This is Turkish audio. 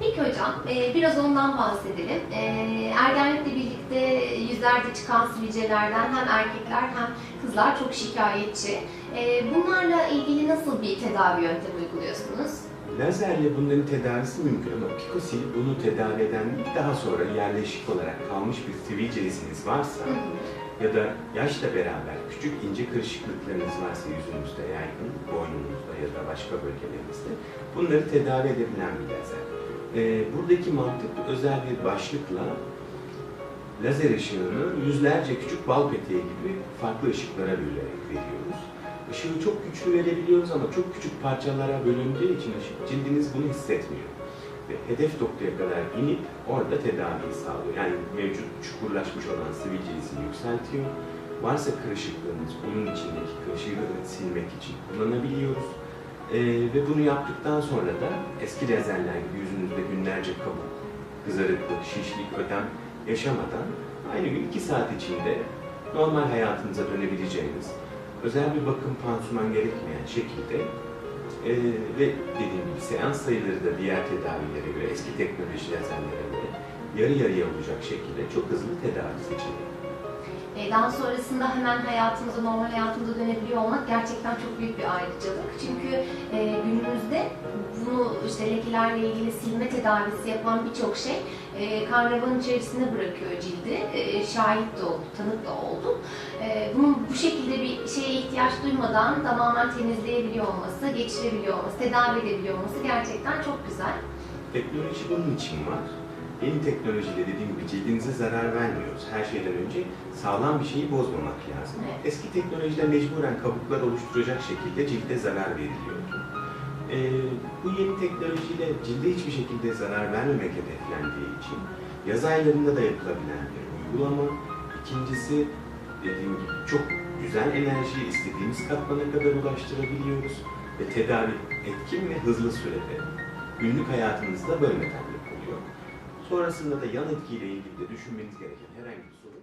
Peki hocam, e, biraz ondan bahsedelim. E, ergenlikle birlikte yüzlerde çıkan sivilcelerden hem erkekler hem kızlar çok şikayetçi. E, bunlarla ilgili nasıl bir tedavi yöntemi uyguluyorsunuz? Lazerle bunların tedavisi mümkün ama Picosil bunu tedavi eden daha sonra yerleşik olarak kalmış bir sivilce iziniz varsa Hı hı. ya da yaşla beraber küçük ince kırışıklıklarınız varsa yüzünüzde yaygın, boynunuzda ya da başka bölgelerinizde bunları tedavi edebilen bir lazer. Ee, buradaki mantık özel bir başlıkla lazer ışığını yüzlerce küçük bal peteği gibi farklı ışıklara bölerek veriyoruz. Işığı çok güçlü verebiliyoruz ama çok küçük parçalara bölündüğü için ışık cildiniz bunu hissetmiyor. Ve hedef noktaya kadar inip orada tedaviyi sağlıyor. Yani mevcut çukurlaşmış olan sivilce izini yükseltiyor. Varsa kırışıklığınız onun içindeki kırışıklığı silmek için kullanabiliyoruz. Ee, ve bunu yaptıktan sonra da eski lazerler gibi yüzünüzde günlerce kabuk, kızarıklık, şişlik, ödem yaşamadan aynı gün 2 saat içinde normal hayatınıza dönebileceğiniz, özel bir bakım pansuman gerekmeyen şekilde e, ve dediğim gibi seans sayıları da diğer tedavilere göre, eski teknoloji lazerlere göre yarı yarıya olacak şekilde çok hızlı tedavi seçeneği. Daha sonrasında hemen hayatımıza, normal hayatımıza dönebiliyor olmak gerçekten çok büyük bir ayrıcalık. Çünkü e, günümüzde bunu işte lekelerle ilgili silme tedavisi yapan birçok şey e, kan içerisine bırakıyor cildi. E, şahit de oldu, tanık da oldu. E, bunun bu şekilde bir şeye ihtiyaç duymadan tamamen temizleyebiliyor olması, geçirebiliyor olması, tedavi edebiliyor olması gerçekten çok güzel. Teknoloji bunun için var. Yeni teknolojiyle dediğim gibi cildinize zarar vermiyoruz. Her şeyden önce sağlam bir şeyi bozmamak lazım. Evet. Eski teknolojide mecburen kabuklar oluşturacak şekilde cilde zarar veriliyordu. Ee, bu yeni teknolojiyle cilde hiçbir şekilde zarar vermemek hedeflendiği için yaz aylarında da yapılabilen bir uygulama. İkincisi dediğim gibi çok güzel enerjiyi istediğimiz katmana kadar ulaştırabiliyoruz ve tedavi etkin ve hızlı sürede günlük hayatınızda bölmeden yapılıyor. Sonrasında da yan etkiyle ilgili de düşünmeniz gereken herhangi bir sorun